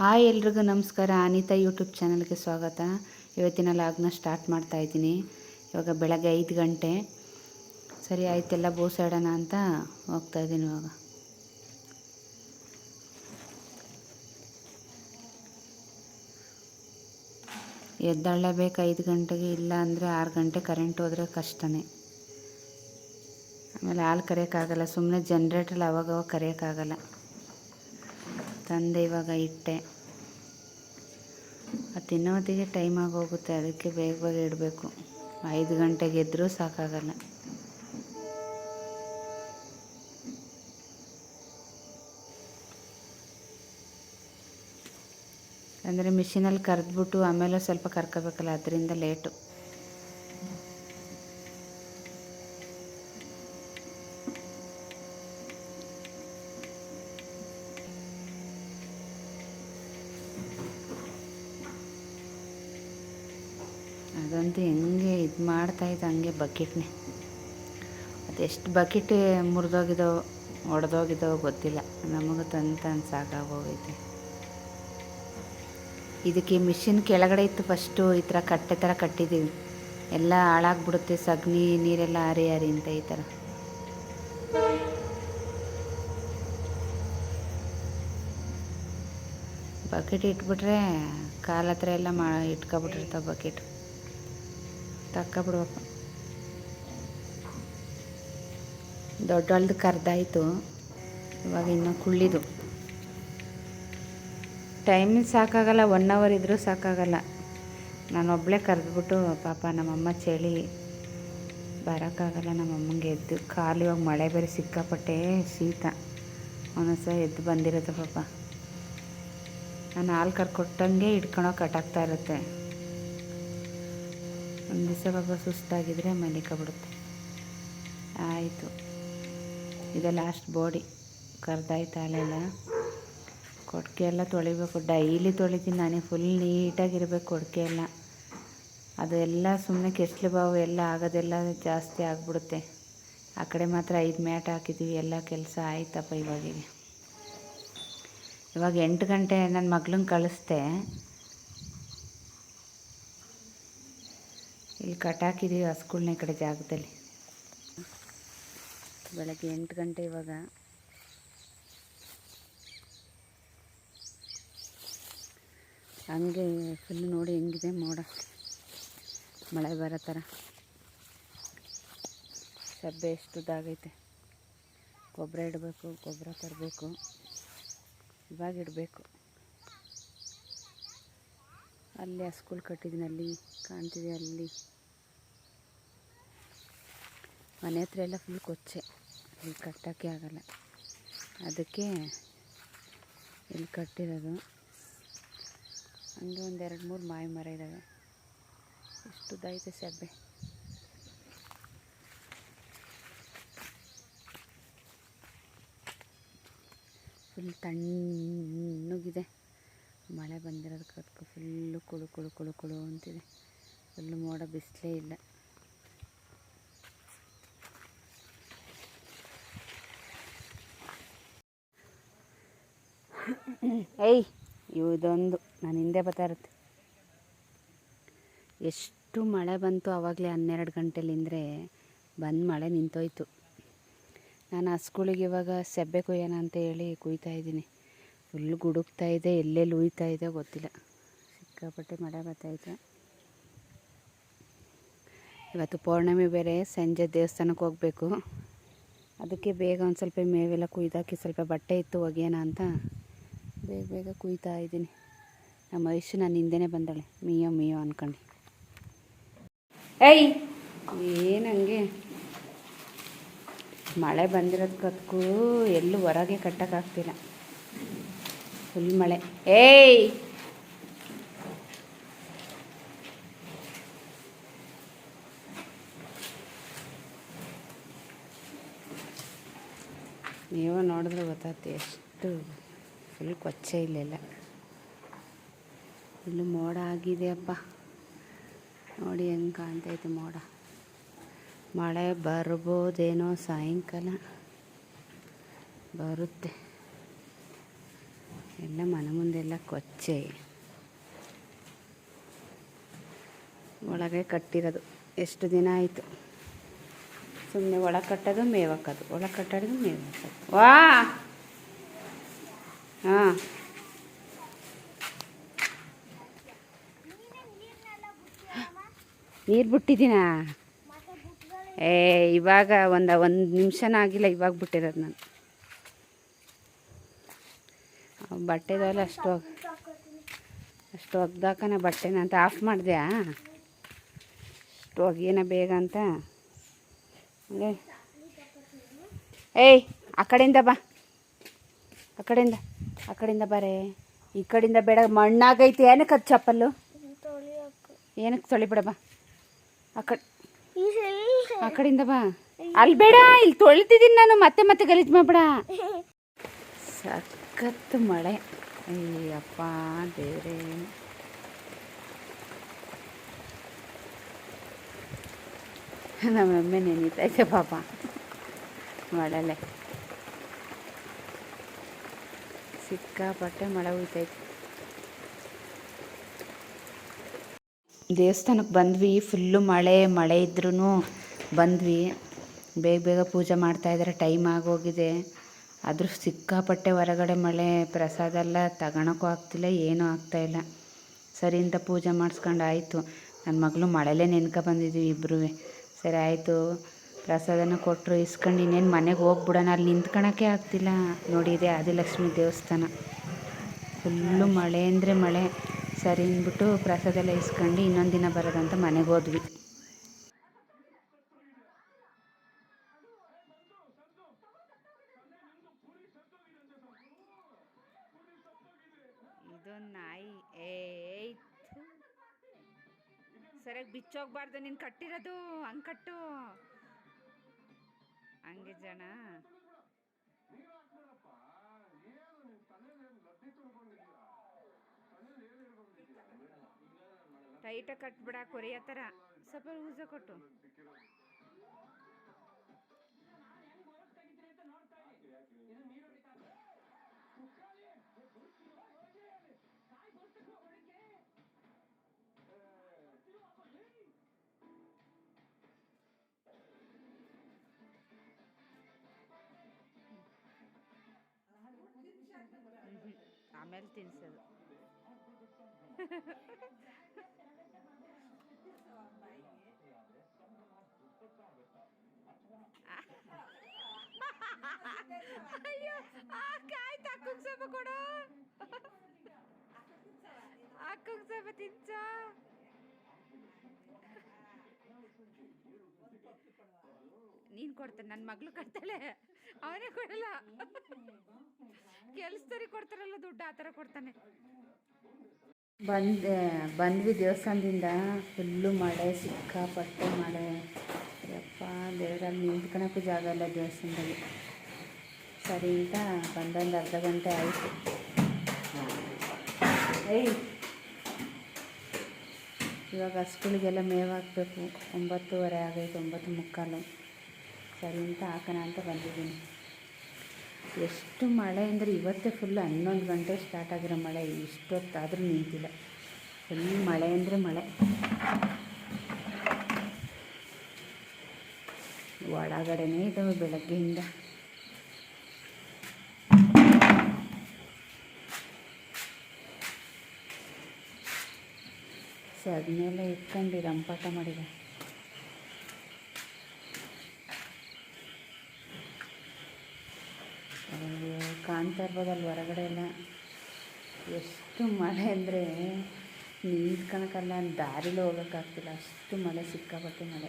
Hi ಎಲ್ರಿಗೂ ನಮಸ್ಕಾರ. Anita YouTube ಚಾನಲ್ಗೆ ಸ್ವಾಗತ. ಇವತ್ತಿನ ಲಾಗ್ನ ಸ್ಟಾರ್ಟ್ ಮಾಡ್ತಾ ಇದ್ದೀನಿ. ಇವಾಗ ಬೆಳಗ್ಗೆ ಐದು ಗಂಟೆ. ಸರಿ, ಆಯ್ತೆಲ್ಲ ಬೋಸಾಡೋಣ ಅಂತ ಹೋಗ್ತಾ ಇದ್ದೀನಿ ಇವಾಗ. ಎದ್ದಾಳಬೇಕು ಐದು ಗಂಟೆಗೆ? ಇಲ್ಲ ಅಂದರೆ ಆರು ಗಂಟೆ ಕರೆಂಟ್ ಹೋದರೆ ಕಷ್ಟನೇ. ಆಮೇಲೆ ಹಾಲು ಕರೆಯೋಕ್ಕಾಗಲ್ಲ. ಸುಮ್ಮನೆ ಜನ್ರೇಟ್ರಲ್ಲಿ ಅವಾಗವಾಗ ಕರೆಯೋಕ್ಕಾಗಲ್ಲ. ತಂದೆ ಇವಾಗ ಇಟ್ಟೆ. ಅದು ತಿನ್ನೋತ್ತಿಗೆ ಟೈಮ್ ಆಗೋಗುತ್ತೆ, ಅದಕ್ಕೆ ಬೇಗ ಬೇಗ ಇಡಬೇಕು. ಐದು ಗಂಟೆಗೆ ಎದ್ದರೂ ಸಾಕಾಗಲ್ಲ. ಅಂದರೆ ಮಿಷಿನಲ್ಲಿ ಕರೆದ್ಬಿಟ್ಟು ಆಮೇಲೆ ಸ್ವಲ್ಪ ಕರ್ಕೋಬೇಕಲ್ಲ, ಅದರಿಂದ ಲೇಟು ಅದಂತೂ ಹೆಂಗೆ ಇದು ಮಾಡ್ತಾಯಿದ್ದ ಹಂಗೆ ಬಕೆಟ್ನೇ. ಅದೆಷ್ಟು ಬಕೆಟ್ ಮುರಿದೋಗಿದ್ದಾವೆ ಒಡೆದೋಗಿದ್ದಾವೆ ಗೊತ್ತಿಲ್ಲ. ನಮಗೆ ತಂದು ತಂದು ಸಾಕಾಗೋಗೈತೆ. ಇದಕ್ಕೆ ಮಿಷಿನ್ ಕೆಳಗಡೆ ಇತ್ತು ಫಸ್ಟು, ಈ ಥರ ಕಟ್ಟೆ ಥರ ಕಟ್ಟಿದ್ದೀವಿ. ಎಲ್ಲ ಹಾಳಾಗ್ಬಿಡುತ್ತೆ, ಸಗಣಿ ನೀರೆಲ್ಲ ಹಾರಿ ಹರಿ ಅಂತ ಈ ಥರ. ಬಕೆಟ್ ಇಟ್ಬಿಟ್ರೆ ಕಾಲ ಹತ್ರ ಎಲ್ಲ ಮಾ ಇಟ್ಕೊಬಿಟ್ಟಿರ್ತಾವೆ ಬಕೆಟ್. ತಕ್ಕೊಬಿಡ್ಬೇಕು ದೊಡ್ಡೊಳ್ದು ಕರ್ದಾಯಿತು. ಇವಾಗ ಇನ್ನು ಕುಳ್ಳಿದು. ಟೈಮಿಂಗ್ ಸಾಕಾಗಲ್ಲ ಒನ್ ಅವರ್ ಇದ್ದರೂ ಸಾಕಾಗಲ್ಲ. ನಾನೊಬ್ಬಳೇ ಕರೆದ್ಬಿಟ್ಟು, ಪಾಪ ನಮ್ಮಮ್ಮ ಚಳಿ. ಬರೋಕ್ಕಾಗಲ್ಲ, ನಮ್ಮಮ್ಮಂಗೆ ಎದ್ದು ಕಾಲು ಇವಾಗ ಮಳೆ ಬೇರೆ ಸಿಕ್ಕಾಪಟ್ಟೆ ಶೀತ. ಸಹ ಎದ್ದು ಬಂದಿರುತ್ತೆ ಪಾಪ. ನಾನು ಹಾಲು ಕರ್ಕೊಟ್ಟಂಗೆ ಹಿಡ್ಕೊಳೋಕೆ ಕಟ್ಟಾಗ್ತಾ ಇರುತ್ತೆ. ಒಂದು ದಿವಸ ಪಾಪ ಸುಸ್ತಾಗಿದ್ದರೆ ಮಲಿಕಬಿಡುತ್ತೆ ಆಯಿತು. ಇದೆ ಲಾಸ್ಟ್ ಬಾಡಿ ಕರ್ದಾಯ್ತು ಹಾಲೆಲ್ಲ ಕೊಡ್ಕೆ ಎಲ್ಲ ತೊಳಿಬೇಕು. ಡೈಲಿ ತೊಳಿತೀನಿ ನಾನೇ. ಫುಲ್ ನೀಟಾಗಿರ್ಬೇಕು ಕೊಡ್ಕೆ ಎಲ್ಲ. ಅದೆಲ್ಲ ಸುಮ್ಮನೆ ಕೆಸ್ಲು ಬಾವು ಎಲ್ಲ ಆಗೋದೆಲ್ಲ ಜಾಸ್ತಿ ಆಗಿಬಿಡುತ್ತೆ. ಆ ಕಡೆ ಮಾತ್ರ ಐದು ಮ್ಯಾಟ್ ಹಾಕಿದ್ದೀವಿ ಎಲ್ಲ ಕೆಲಸ ಆಯ್ತಪ್ಪ ಇವಾಗಿಗೆ. ಇವಾಗ ಎಂಟು ಗಂಟೆ ನನ್ನ ಮಗ್ಳನ್ನ ಕಳಿಸ್ದೆ. ಇಲ್ಲಿ ಹಸ್ಗಳ್ನ ಈ ಕಡೆ ಜಾಗದಲ್ಲಿ. ಬೆಳಗ್ಗೆ ಎಂಟು ಗಂಟೆ ಇವಾಗ. ಹಂಗೆ ಫುಲ್ ನೋಡಿ ಹೆಂಗಿದೆ ಮೋಡ. ಮಳೆ ಬರೋ ಥರ. ಸಬ್ಬೆ ಎಷ್ಟುದಾಗೈತೆ ಗೊಬ್ಬರ ಇಡಬೇಕು, ಗೊಬ್ಬರ ತರಬೇಕು. ಇವಾಗ ಇಡಬೇಕು. ಅಲ್ಲಿ ಸ್ಕೂಲ್ ಕಟ್ಟಿದ್ದೀನಿ ಅಲ್ಲಿ ಕಾಣ್ತಿದೆ ಅಲ್ಲಿ. ಮನೆ ಹತ್ರ ಎಲ್ಲ ಫುಲ್ ಕೊಚ್ಚೆ. ಇಲ್ಲಿ ಕಟ್ಟೋಕ್ಕೆ ಆಗಲ್ಲ. ಅದಕ್ಕೆ ಇಲ್ಲಿ ಕಟ್ಟಿರೋದು. ಹಂಗೆ ಒಂದು ಎರಡು ಮೂರು ಮಾವಿ ಮರ ಇದ್ದಾವೆ ಎಷ್ಟು ದೈತೆ ಸಬ್ಬೆ. ಫುಲ್ ತಣ್ಣಗಿದೆ. ಮಳೆ ಬಂದಿರೋದು ಅದಕ್ಕೆ ಫುಲ್ಲು ಕುಳು ಕುಳು ಕುಳು ಕುಳು ಅಂತಿದೆ. ಫುಲ್ಲು ಮೋಡ ಬಿಸಿಲೇ ಇಲ್ಲ. ಏಯ್ ಇವು ಇದೊಂದು ನಾನು ಹಿಂದೆ ಬರ್ತಾ ಇರುತ್ತೆ. ಎಷ್ಟು ಮಳೆ ಬಂತು ಆವಾಗಲೇ ಹನ್ನೆರಡು ಗಂಟೆಲಿಂದರೆ ಬಂದು ಮಳೆ ನಿಂತೋಯ್ತು. ನಾನು ಹಸ್ಗಳಿಗೆ ಇವಾಗ ಸೆಬ್ಬೆ ಕೊಯ್ಯೋಣ ಅಂತ ಹೇಳಿ ಕುಯ್ತಾ ಇದ್ದೀನಿ. ಫುಲ್ ಗುಡುಕ್ತಾ ಇದೆ, ಎಲ್ಲೆಲ್ಲಿ ಉಯ್ತಾ ಇದೆ ಗೊತ್ತಿಲ್ಲ. ಸಿಕ್ಕಾಪಟ್ಟೆ ಮಳೆ ಬರ್ತಾಯಿದೆ ಇವತ್ತು ಪೌರ್ಣಮಿ ಬೇರೆ, ಸಂಜೆ ದೇವಸ್ಥಾನಕ್ಕೆ ಹೋಗಬೇಕು. ಅದಕ್ಕೆ ಬೇಗ ಒಂದು ಸ್ವಲ್ಪ ಮೇವೆಲ್ಲ ಕುಯ್ದಾಕಿ ಸ್ವಲ್ಪ ಬಟ್ಟೆ ಇತ್ತು ಒಗೆಯೋಣ ಅಂತ ಬೇಗ ಬೇಗ ಕುಯ್ತಾ ಇದ್ದೀನಿ. ನಮ್ಮ ವಯಸ್ಸು ನಾನು ಹಿಂದೆನೇ ಬಂದಾಳೆ. ಮೀಯೋ ಮೀಯೋ ಅಂದ್ಕೊಂಡು ಏಯ್! ಏನಂಗೆ ಮಳೆ ಬಂದಿರೋದಕ್ಕೂ ಎಲ್ಲೂ ಹೊರಗೆ ಕಟ್ಟೋಕ್ಕಾಗ್ತಿಲ್ಲ. ಫುಲ್ ಮಳೆ. ಏಯ್! ನೀವು ನೋಡಿದ್ರೆ ಗೊತ್ತಾಗ್ತಿ ಎಷ್ಟು ಫುಲ್ ಕೊಚ್ಚೆ ಇಲ್ಲೆಲ್ಲ. ಇಲ್ಲೂ ಮೋಡ ಆಗಿದೆಯಪ್ಪ ನೋಡಿ ಹೆಂಗೆ ಕಾಣ್ತೈತೆ ಮೋಡ. ಮಳೆ ಬರ್ಬೋದೇನೋ ಸಾಯಂಕಾಲ. ಬರುತ್ತೆ. ಎಲ್ಲ ಮನೆ ಮುಂದೆಲ್ಲ ಕೊಚ್ಚೆ ಒಳಗೆ ಕಟ್ಟಿರೋದು ಎಷ್ಟು ದಿನ ಆಯಿತು ಸುಮ್ಮನೆ ಒಳ ಕಟ್ಟೋದು ಮೇವಾಕೋದು ಒಳ ಕಟ್ಟೋದು ಮೇವು ಹಾಕೋದು ವಾ ಹಾಂ ನೀರು ಬಿಟ್ಟಿದ್ದೀನಾ ಏ ಇವಾಗ ಒಂದು ಒಂದು ನಿಮಿಷನ ಆಗಿಲ್ಲ ಇವಾಗ ಬಿಟ್ಟಿರೋದು ನಾನು ಬಟ್ಟೆದಲ್ಲ ಅಷ್ಟು ಅಷ್ಟು ಒಗ್ದಾಕನ ಬಟ್ಟೆನ ಅಂತ ಆಫ್ ಮಾಡಿದ್ಯಾ ಅಷ್ಟು ಒಗೇನ ಬೇಗ ಅಂತ. ಏ ಏಯ್ ಆ ಕಡೆಯಿಂದ ಬಾ. ಆ ಕಡೆಯಿಂದ ಆ ಕಡೆಯಿಂದ ಬಾರೆ. ಈ ಕಡೆಯಿಂದ ಬೇಡ ಮಣ್ಣಾಗೈತಿ. ಏನಕ್ಕೆ ಅದು ಚಪ್ಪಲ್ಲು? ಏನಕ್ಕೆ ತೊಳಿಬೇಡ ಬಾ. ಆ ಕಡೆ ಆ ಕಡೆಯಿಂದ ಬಾ. ಅಲ್ಲಿ ಬೇಡ ಇಲ್ಲಿ ತೊಳಿತಿದ್ದೀನಿ ನಾನು. ಮತ್ತೆ ಮತ್ತೆ ಗಲೀಜು ಮಾಡ್ಬೇಡ. ಸಖತ್ ಮಳೆ. ಅಯ್ಯಪ್ಪ ದೇವ್ರೆ. ನಮ್ಮಮ್ಮೆ ನೆನೀತೈತೆ ಪಾಪ. ಮಳೆಲೆ. ಸಿಕ್ಕಾಪಟ್ಟೆ ಮಳೆ ಉಳಿತೈತೆ ದೇವಸ್ಥಾನಕ್ಕೆ ಬಂದ್ವಿ, ಫುಲ್ಲು ಮಳೆ ಮಳೆ ಇದ್ರೂ ಬಂದ್ವಿ. ಬೇಗ ಬೇಗ ಪೂಜೆ ಮಾಡ್ತಾಯಿದ್ದಾರೆ ಟೈಮ್ ಆಗೋಗಿದೆ. ಆದರೂ ಸಿಕ್ಕಾಪಟ್ಟೆ ಹೊರಗಡೆ ಮಳೆ ಪ್ರಸಾದ ಎಲ್ಲ ತಗೊಳಕ್ಕೂ ಆಗ್ತಿಲ್ಲ, ಏನೂ ಆಗ್ತಾಯಿಲ್ಲ ಸರಿ ಅಂತ ಪೂಜೆ ಮಾಡಿಸ್ಕೊಂಡು ಆಯಿತು. ನನ್ನ ಮಗಳು ಮಳೆಲೇ ನೆನ್ಕೊ ಬಂದಿದ್ದೀವಿ ಇಬ್ಬರೂ ಸರಿ ಆಯಿತು. ಪ್ರಸಾದನ ಕೊಟ್ಟರು ಇಸ್ಕೊಂಡು ಇನ್ನೇನು ಮನೆಗೆ ಹೋಗ್ಬಿಡೋಣ. ಅಲ್ಲಿ ನಿಂತ್ಕೊಳಕ್ಕೆ ಆಗ್ತಿಲ್ಲ. ನೋಡಿ ಇದೆ ಆದಿಲಕ್ಷ್ಮಿ ದೇವಸ್ಥಾನ. ಫುಲ್ಲು ಮಳೆ ಅಂದರೆ ಮಳೆ. ಸರಿ ಅಂದ್ಬಿಟ್ಟು ಪ್ರಸಾದ ಎಲ್ಲ ಇಸ್ಕೊಂಡು ಇನ್ನೊಂದು ದಿನ ಬರೋದಂತ ಮನೆಗೆ ಹೋದ್ವಿ. ಸರಿಯಾಗಿ ಬಿಚ್ಚೋಗ್ಬಾರ್ದು. ನೀನು ಕಟ್ಟಿರೋದು ಹಂಗೆ ಕಟ್ಟು ಹಂಗೆ ಜನ. ಟೈಟಾಗಿ ಕಟ್ಬಿಡ ಕೊರಿಯ ಥರ. ಸ್ವಲ್ಪ ಊಸ ಕೊಟ್ಟು. ಆಮೇಲೆ ತಿನ್ಸೋದು. ಅಯ್ಯೋ ಆಯ್ತು ಅಕ್ಕಂಗೆ ಸ್ವಲ್ಪ ಕೊಡು. ಅಕ್ಕಂಗೆ ಸ್ವಲ್ಪ ತಿನ್ಸ. ನೀನು ಕೊಡ್ತಾನೆ ನನ್ನ ಮಗಳು ಕಟ್ತಾಳೆ ಅವನೇ ಕೊಡಲ್ಲ. ಕೆಲಸದವ್ರಿಗೆ ಕೊಡ್ತಾರಲ್ಲ ದುಡ್ಡು, ಆ ಥರ ಕೊಡ್ತಾನೆ. ಬಂದೆ, ಬಂದ್ವಿ ದೇವಸ್ಥಾನದಿಂದ. ಫುಲ್ಲು ಮಳೆ, ಸಿಕ್ಕಾಪಟ್ಟೆ ಮಳೆ. ಯಪ್ಪ ದೇವರಲ್ಲಿ ನಿಂತ್ಕೊಳಕ್ಕೂ ಜಾಗ ಇಲ್ಲ ದೇವಸ್ಥಾನದಲ್ಲಿ. ಸರಿ ಅಂತ ಬಂದೊಂದು ಅರ್ಧ ಗಂಟೆ ಆಯಿತು. ಏಯ್! ಇವಾಗ ಸ್ಕೂಲಿಗೆಲ್ಲ ಮೇವು ಹಾಕಬೇಕು ಒಂಬತ್ತುವರೆ ಆಗೈತೆ, ಒಂಬತ್ತು ಮುಕ್ಕಾಲು. ಸರಿ ಅಂತ ಹಾಕೋಣ ಅಂತ ಬಂದಿದ್ದೀನಿ. ಎಷ್ಟು ಮಳೆ ಅಂದರೆ ಇವತ್ತೇ ಫುಲ್ ಹನ್ನೊಂದು ಗಂಟೆ ಸ್ಟಾರ್ಟ್ ಆಗಿರೋ ಮಳೆ, ಇಷ್ಟೊತ್ತಾದರೂ ನಿಂತಿಲ್ಲ. ಫುಲ್ ಮಳೆ ಅಂದರೆ ಮಳೆ. ಒಳಗಡೆನೇ ಇದ್ದಾವೆ ಬೆಳಗ್ಗೆಯಿಂದ. ಸದ್ಮೇಲೆ ಇಟ್ಕೊಂಡು ರಂಪಾಟ ಮಾಡಿದೆ ಅಯ್ಯೋ, ಕಾಣ್ತಾ ಇರ್ಬೋದಲ್ಲ ಹೊರಗಡೆ ಎಲ್ಲ ಎಷ್ಟು ಮಳೆ ಅಂದರೆ ನಿಂತ್ಕೊಳಕ್ಕಲ್ಲ ದಾರಿಲೂ ಹೋಗೋಕ್ಕಾಗ್ತಿಲ್ಲ. ಅಷ್ಟು ಮಳೆ, ಸಿಕ್ಕಾಪಟ್ಟೆ ಮಳೆ.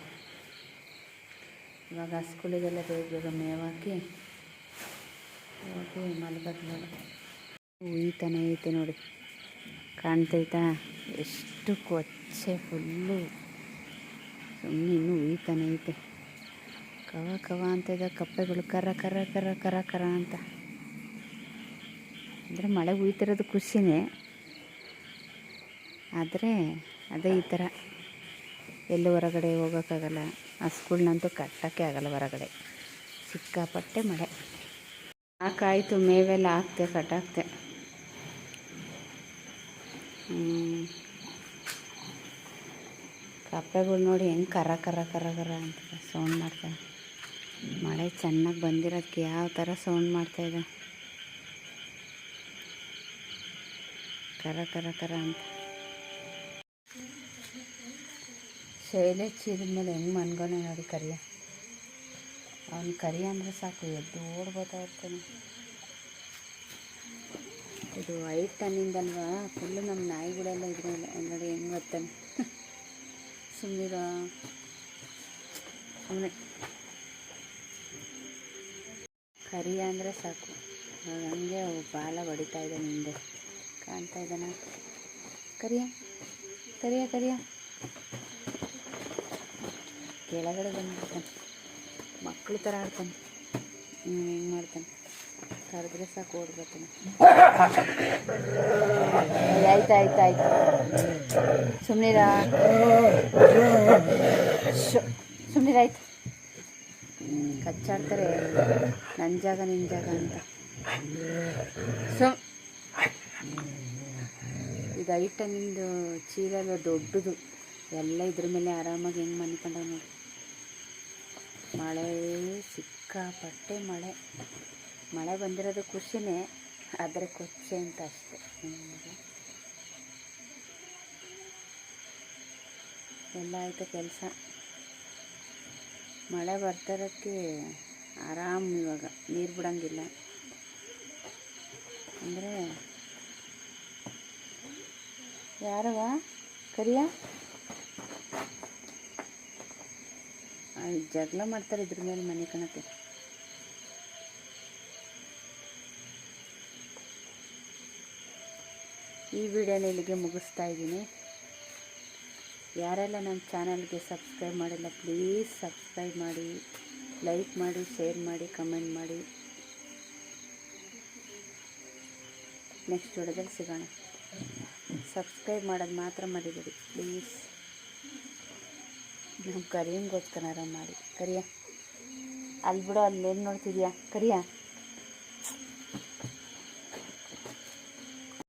ಇವಾಗ ಸ್ಕೂಲಿಗೆಲ್ಲ ಬೇಗ ಬೇಗ ಮೇವಾಕಿ, ಹೋಗಿ ಮಲಗೋದು ಉಯ್ತಾನೆ ಐತೆ ನೋಡಿ. ಕಾಣ್ತೈತಾ? ಎಷ್ಟು ಕೊಚ್ಚೆ ಫುಲ್ಲು. ಸುಮ್ಮನೆ ಇನ್ನೂ ಉಯ್ತಾನೆ ಐತೆ ಕವ ಕವ ಅಂತ ಇದೆ, ಕಪ್ಪೆಗಳು ಕರ ಕರ ಕರ ಕರ ಕರ ಅಂತ. ಅಂದರೆ ಮಳೆ ಉಯ್ತಿರೋದು ಖುಷಿನೇ. ಆದರೆ ಅದೇ ಈ ಥರ ಎಲ್ಲೂ ಹೊರಗಡೆ ಹೋಗೋಕ್ಕಾಗಲ್ಲ. ಆ ಸ್ಕೂಲ್ನಂತೂ ಕಟ್ಟೋಕ್ಕೆ ಆಗಲ್ಲ ಹೊರಗಡೆ. ಸಿಕ್ಕಾಪಟ್ಟೆ ಮಳೆ. ಹಾಕಾಯಿತು ಮೇವೆಲ್ಲ ಹಾಕ್ತೆ, ಕಟ್ಟಾಕ್ತೆ. ಕಪ್ಪೆಗಳು ನೋಡಿ ಹೆಂಗೆ ಕರ ಕರ ಕರ ಕರ ಅಂತ ಸೌಂಡ್ ಮಾಡ್ತವೆ ಮಳೆ ಚೆನ್ನಾಗಿ ಬಂದಿರೋದಕ್ಕೆ ಯಾವ ಥರ ಸೌಂಡ್ ಮಾಡ್ತಾಯಿದೆ ಕರ ಕರ ಕರ ಅಂತ. ಶೈಲೆ ಮೇಲೆ ಹೆಂಗೆ ಮನ್ಗೋನೆ ನೋಡಿ ಕರಿಯ. ಅವ್ನು ಕರಿ ಅಂದರೆ ಸಾಕು, ಎದ್ದು ಓಡ್ಬೋತಾ ಇರ್ತಾನೆ ಇದು ಐದು ಟನ್ನಿಂದಲ್ವಾ ಫುಲ್ಲು ನಮ್ಮ ನಾಯಿಗಳೆಲ್ಲ ಇದ್ರಲ್ಲ ನೋಡಿ ಹೆಂಗೆ ಬರ್ತಾನೆ ಸುಮ್ಮನಿರ ಸುಮ್ಮನೆ ಕರಿಯ ಅಂದರೆ ಸಾಕು. ಅವ್ನು ಹಂಗೆ ಬಾಲ ಹೊಡಿತಾ ಇದ್ದಾನೆ ಹಿಂದೆ ಕಾಣ್ತಾ ಇದ್ದಾನೆ ಕರಿಯ ಕರಿಯ ಕರಿಯ. ಕೆಳಗಡೆ ಬಂದ್ಬಿಡ್ತಾನೆ ಮಕ್ಕಳು ಥರ ಆಡ್ತಾನೆ. ಹೆಂಗೆ ಮಾಡ್ತಾನೆ. ಕರೆದ್ರೆ ಸಾಕು ಓಡ್ಬರ್ತಾನೆ ಆಯ್ತು ಆಯ್ತು ಆಯ್ತು. ಸುಮ್ಮನಿರ ಸುಮ್ಮನಿರಾಯ್ತು ಕಚ್ಚಾಡ್ತಾರೆ. ನನ್ನ ಜಾಗ ನಿನ್ನ ಜಾಗ ಅಂತ. ಸೊ ಇದು ಐಟನಿಂದು ಚೀಲ ದೊಡ್ಡದು. ಎಲ್ಲ ಇದ್ರ ಮೇಲೆ ಆರಾಮಾಗಿ ಹೆಂಗೆ ಮನ್ಕೊಂಡ ನೋಡಿ. ಮಳೆ ಸಿಕ್ಕಾಪಟ್ಟೆ ಮಳೆ. ಮಳೆ ಬಂದಿರೋದು ಖುಷಿನೇ, ಆದರೆ ಕೊಚ್ಚೆ ಅಂತ ಅಷ್ಟೇ. ಎಲ್ಲ ಆಯಿತು ಕೆಲಸ. ಮಳೆ ಬರ್ತಿರೋಕ್ಕೆ ಆರಾಮ್ ಇವಾಗ. ನೀರು ಬಿಡಂಗಿಲ್ಲ. ಅಂದರೆ ಯಾರವ ಕರಿಯ? ಜಗಳ ಮಾಡ್ತಾರೆ ಇದ್ರ ಮೇಲೆ ಮನೆ ಕಣಕ್ಕೆ. ಈ ವಿಡಿಯೋನ ಇಲ್ಲಿಗೆ ಮುಗಿಸ್ತಾ ಇದ್ದೀನಿ. ಯಾರೆಲ್ಲ ನನ್ನ ಚಾನಲ್ಗೆ ಸಬ್ಸ್ಕ್ರೈಬ್ ಮಾಡಿಲ್ಲ, ಪ್ಲೀಸ್ ಸಬ್ಸ್ಕ್ರೈಬ್ ಮಾಡಿ, ಲೈಕ್ ಮಾಡಿ, ಶೇರ್ ಮಾಡಿ, ಕಮೆಂಟ್ ಮಾಡಿ. ನೆಕ್ಸ್ಟ್ ವಿಡಿಯೋದಲ್ಲಿ ಸಿಗೋಣ. ಸಬ್ಸ್ಕ್ರೈಬ್ ಮಾಡೋದು ಮಾತ್ರ ಮರಿಬೇಡಿ ಪ್ಲೀಸ್ ನಮ್ಮ ಕರಿಯಂಗೋಸ್ಕರ ಮಾಡಿ ಕರಿಯ. ಅಲ್ಲಿ ಬಿಡು ಏನು ನೋಡ್ತಿದ್ಯಾ? ಕರಿಯ.